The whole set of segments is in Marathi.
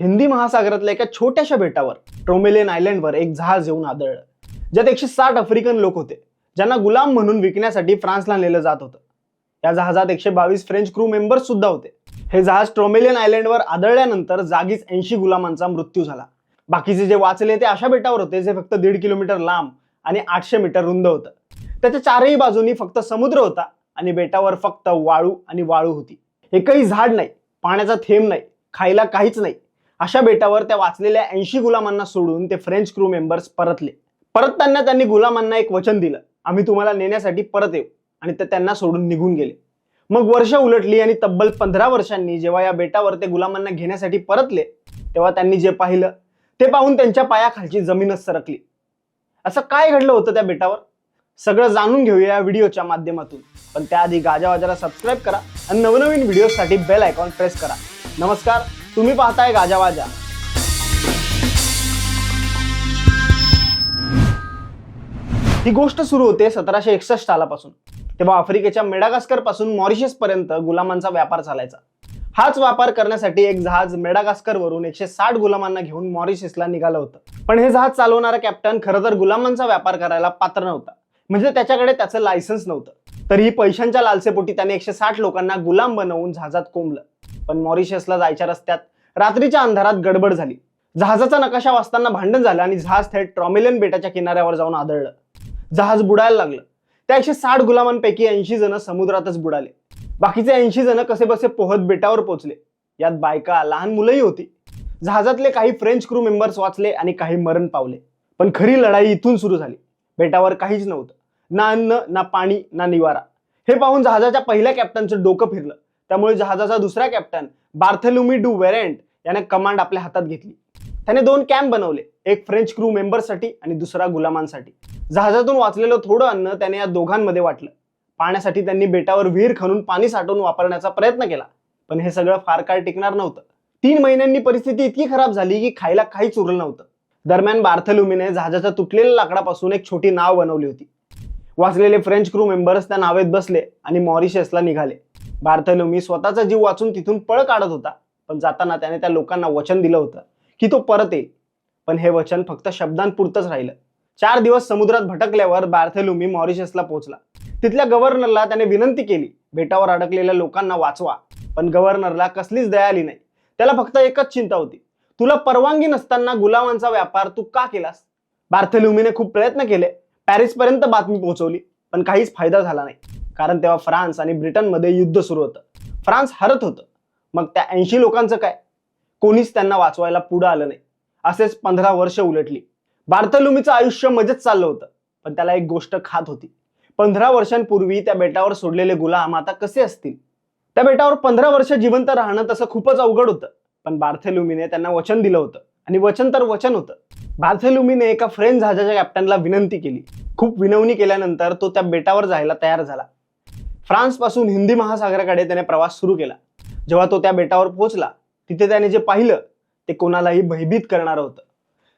हिंदी महासागरातल्या एका छोट्याशा बेटावर ट्रोमेलियन आयलंडवर एक जहाज येऊन आदळलं. ज्यात एकशे साठ आफ्रिकन लोक होते ज्यांना गुलाम म्हणून विकण्यासाठी फ्रान्सला नेलं जात होतं. या जहाजात एकशे बावीस फ्रेंच क्रू मेंबर्स सुद्धा होते. हे जहाज ट्रोमेलियन आयलंडवर आदळल्यानंतर जागीच ऐंशी गुलामांचा मृत्यू झाला. बाकीचे जे वाचले ते अशा बेटावर होते जे फक्त दीड किलोमीटर लांब आणि आठशे मीटर रुंद होतं. त्याच्या चारही बाजूनी फक्त समुद्र होता आणि बेटावर फक्त वाळू आणि वाळू होती. एकही झाड नाही पाण्याचा थेंब नाही खायला काहीच नाही. अशा बेटावर त्या वाचलेल्या ऐंशी गुलामांना सोडून ते फ्रेंच क्रू मेंबर्स परतले. परतताना त्यांनी गुलामांना एक वचन दिलं. आम्ही तुम्हाला नेण्यासाठी परत येऊ. आणि ते त्यांना सोडून निघून गेले. मग वर्ष उलटली आणि तब्बल पंधरा वर्षांनी जेव्हा या बेटावर ते गुलामांना घेण्यासाठी परतले तेव्हा त्यांनी जे पाहिलं ते पाहून त्यांच्या पायाखालची जमीनच सरकली. असं काय घडलं होतं त्या बेटावर? सगळं जाणून घेऊया या व्हिडिओच्या माध्यमातून. पण त्याआधी गाजावाजाला सबस्क्राईब करा आणि नवनवीन व्हिडिओसाठी बेल आयकॉन प्रेस करा. नमस्कार. तुम्ही पाहताय गाजावाजा ही गोष्ट सुरू होते सतराशे एकसष्ट सालापासून तेव्हा आफ्रिकेच्या मेडागास्करपासून मॉरिशस पर्यंत गुलामांचा व्यापार चालायचा. हाच व्यापार करण्यासाठी एक जहाज मेडागास्कर वरून एकशे साठ गुलामांना घेऊन मॉरिशसला निघालं होतं. पण हे जहाज चालवणारा कॅप्टन खरं तर गुलामांचा व्यापार करायला पात्र नव्हता. म्हणजे त्याच्याकडे त्याचं लायसन्स नव्हतं. तरीही पैशांच्या लालसेपोटी त्याने एकशे साठ लोकांना गुलाम बनवून जहाजात कोंबलं. पण मॉरिशसला जायच्या रस्त्यात रात्रीच्या अंधारात गडबड झाली. जहाजाचा नकाशा वाचताना भांडण झालं आणि जहाज थेट ट्रॉमेलियन बेटाच्या किनाऱ्यावर जाऊन आदळलं. जहाज बुडायला लागलं. त्या एकशे साठ गुलामांपैकी ऐंशी जण समुद्रातच बुडाले. बाकीचे ऐंशी जण कसे बसे पोहत बेटावर पोहोचले यात बायका लहान मुलंही होती. जहाजातले काही फ्रेंच क्रू मेंबर्स वाचले आणि काही मरण पावले. पण खरी लढाई इथून सुरू झाली. बेटावर काहीच नव्हतं. ना अन्न ना पाणी ना निवारा. हे पाहून जहाजाच्या पहिल्या कॅप्टनचं डोकं फिरलं. त्यामुळे जहाजाचा दुसरा कॅप्टन बार्थेलुमी डू वेरेंट याने कमांड आपल्या हातात घेतली. त्याने दोन कॅम्प बनवले. एक फ्रेंच क्रू मेंबरसाठी आणि दुसरा गुलामांसाठी. जहाजातून वाचलेलं थोडं अन्न त्याने या दोघांमध्ये वाटलं. पाण्यासाठी त्यांनी बेटावर विहीर खणून पाणी साठवून वापरण्याचा प्रयत्न केला. पण हे सगळं फार काळ टिकणार नव्हतं. तीन महिन्यांनी परिस्थिती इतकी खराब झाली की खायला काहीच उरलं नव्हतं. दरम्यान बार्थेलुमीने जहाजाच्या तुटलेल्या लाकडापासून एक छोटी नाव बनवली होती. वाचलेले फ्रेंच क्रू मेंबर्स त्या नावेत बसले आणि मॉरिशसला निघाले. बार्थलोमी स्वतःचा जीव वाचून तिथून पळ काढत होता. पण जाताना त्याने त्या लोकांना वचन दिलं होतं की तो परत येईल. पण हे वचन फक्त शब्दांपुरतंच राहिलं. चार दिवस समुद्रात भटकल्यावर बार्थेलुमी मॉरिशसला पोहोचला. तिथल्या गव्हर्नरला त्याने विनंती केली बेटावर अडकलेल्या लोकांना वाचवा. पण गव्हर्नरला कसलीच दया आली नाही. त्याला फक्त एकच चिंता होती तुला परवानगी नसताना गुलामांचा व्यापार तू का केलास? बार्थेलुमीने खूप प्रयत्न केले पॅरिसपर्यंत बातमी पोहोचवली पण काहीच फायदा झाला नाही. कारण तेव्हा फ्रान्स आणि ब्रिटनमध्ये युद्ध सुरू होतं. फ्रान्स हरत होतं. मग त्या ऐंशी लोकांचं काय? कोणीच त्यांना वाचवायला पुढं आलं नाही. असेच पंधरा वर्ष उलटली. बार्थलुमीचं आयुष्य मजेत चाललं होतं पण त्याला एक गोष्ट खात होती. पंधरा वर्षांपूर्वी त्या बेटावर सोडलेले गुलाम आता कसे असतील? त्या बेटावर पंधरा वर्ष जिवंत राहणं तसं खूपच अवघड होतं पण बार्थेलुमीने त्यांना वचन दिलं होतं. आणि वचन तर वचन होतं. बार्थेलुमीने एका फ्रेंच जहाजाच्या कॅप्टनला विनंती केली. खूप विनवणी केल्यानंतर तो त्या बेटावर जायला तयार झाला. फ्रान्सपासून हिंदी महासागराकडे त्याने प्रवास सुरू केला. जेव्हा तो त्या बेटावर पोहोचला तिथे त्याने जे पाहिलं ते कोणालाही भयभीत करणारं होतं.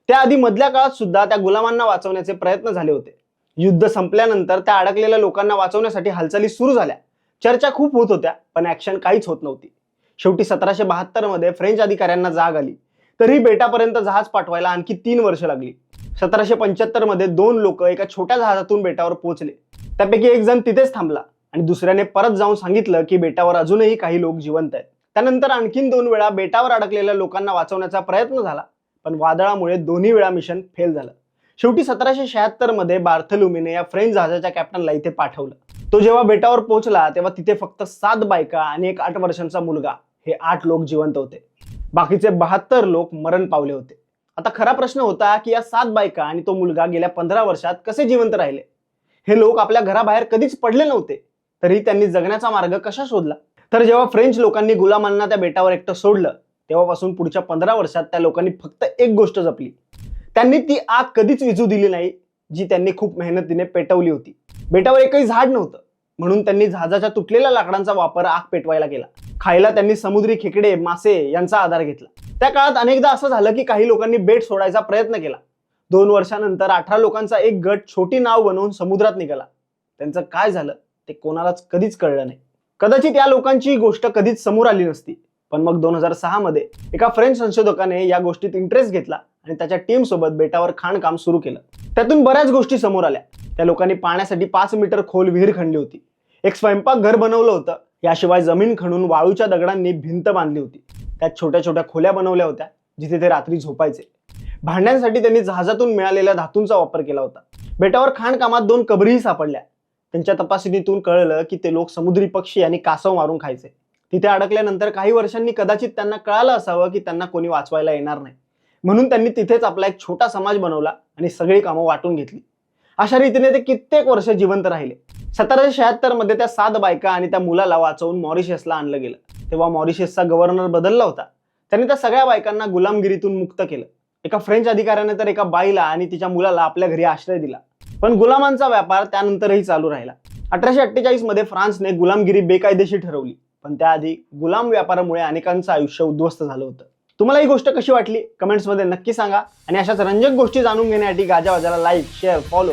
त्याआधी मधल्या काळात सुद्धा त्या गुलामांना वाचवण्याचे प्रयत्न झाले होते. युद्ध संपल्यानंतर त्या अडकलेल्या लोकांना वाचवण्यासाठी हालचाली सुरू झाल्या. चर्चा खूप होत होत्या पण ऍक्शन काहीच होत नव्हती. शेवटी सतराशे बहात्तरमध्ये फ्रेंच अधिकाऱ्यांना जाग आली. तरी बेटापर्यंत जहाज पाठवायला आणखी तीन वर्ष लागली. सतराशे पंच्याहत्तरमध्ये दोन लोक एका छोट्या जहाजातून बेटावर पोहोचले. त्यापैकी एक जण तिथेच थांबला आणि दुसऱ्याने परत जाऊन सांगितलं की बेटावर अजूनही काही लोक जिवंत आहेत. त्यानंतर आणखीन दोन वेळा बेटावर अडकलेल्या लोकांना वाचवण्याचा प्रयत्न झाला पण वादळामुळे दोन्ही वेळा मिशन फेल झालं. शेवटी सतराशे शहात्तरमध्ये बार्थलुमीने या फ्रेंच जहाजाच्या कॅप्टनला इथे पाठवलं. तो जेव्हा बेटावर पोहोचला तेव्हा तिथे फक्त सात बायका आणि एक आठ वर्षांचा मुलगा. हे आठ लोक जिवंत होते. बाकीचे बहात्तर लोक मरण पावले होते. आता खरा प्रश्न होता की या सात बायका आणि तो मुलगा गेल्या पंधरा वर्षात कसे जिवंत राहिले? हे लोक आपल्या घराबाहेर कधीच पडले नव्हते तरी त्यांनी जगण्याचा मार्ग कसा शोधला? तर जेव्हा फ्रेंच लोकांनी गुलामांना त्या बेटावर एकटं सोडलं तेव्हापासून पुढच्या पंधरा वर्षात त्या लोकांनी फक्त एक गोष्ट जपली. त्यांनी ती आग कधीच विजू दिली नाही जी त्यांनी खूप मेहनतीने पेटवली होती. बेटावर एकही झाड नव्हतं. म्हणून त्यांनी जहाजाच्या तुटलेल्या लाकडांचा वापर आग पेटवायला केला. खायला त्यांनी समुद्री खेकडे मासे यांचा आधार घेतला. त्या काळात अनेकदा असं झालं की काही लोकांनी बेट सोडायचा प्रयत्न केला. दोन वर्षानंतर अठरा लोकांचा एक गट छोटी नाव बनवून समुद्रात निघाला. त्यांचं काय झालं ते कोणालाच कधीच कळलं नाही. कदाचित या लोकांची गोष्ट कधीच समोर आली नसती. पण मग दोन हजार सहा मध्ये एका फ्रेंच संशोधकाने या गोष्टीत इंटरेस्ट घेतला आणि त्याच्या टीम सोबत बेटावर खाणकाम सुरू केलं. त्यातून बऱ्याच गोष्टी समोर आल्या. त्या लोकांनी पाण्यासाठी पाच मीटर खोल विहीर खणली होती. एक स्वयंपाकघर बनवलं होतं. याशिवाय जमीन खणून वाळूच्या दगडांनी भिंत बांधली होती. त्यात छोट्या छोट्या खोल्या बनवल्या होत्या जिथे ते रात्री झोपायचे. भांड्यांसाठी त्यांनी जहाजातून मिळालेल्या धातूंचा वापर केला होता. बेटावर खाणकामात दोन कबरीही सापडल्या. त्यांच्या तपासणीतून कळलं की ते लोक समुद्री पक्षी आणि कासव मारून खायचे. तिथे अडकल्यानंतर काही वर्षांनी कदाचित त्यांना कळालं असावं की त्यांना कोणी वाचवायला येणार नाही. म्हणून त्यांनी तिथेच आपला एक छोटा समाज बनवला आणि सगळी कामं वाटून घेतली. अशा रीतीने ते कित्येक वर्ष जिवंत राहिले. सतराशे शहात्तरमध्ये त्या सात बायका आणि त्या मुलाला वाचवून मॉरिशसला आणलं गेलं. तेव्हा मॉरिशसचा गव्हर्नर बदलला होता. त्यांनी त्या सगळ्या बायकांना गुलामगिरीतून मुक्त केलं. एका फ्रेंच अधिकाऱ्याने तर एका बाईला आणि तिच्या मुलाला आपल्या घरी आश्रय दिला. पण गुलामांचा व्यापार त्यानंतरही चालू राहिला. अठराशे अठ्ठेचाळीसमध्ये फ्रान्सने गुलामगिरी बेकायदेशीर ठरवली. पण त्याआधी गुलाम व्यापारामुळे अनेकांचं आयुष्य उद्ध्वस्त झालं होतं. तुम्हाला ही गोष्ट कशी वाटली? कमेंट्समध्ये नक्की सांगा. आणि अशाच रंजक गोष्टी जाणून घेण्यासाठी गाजा वाजाला लाईक शेअर फॉलो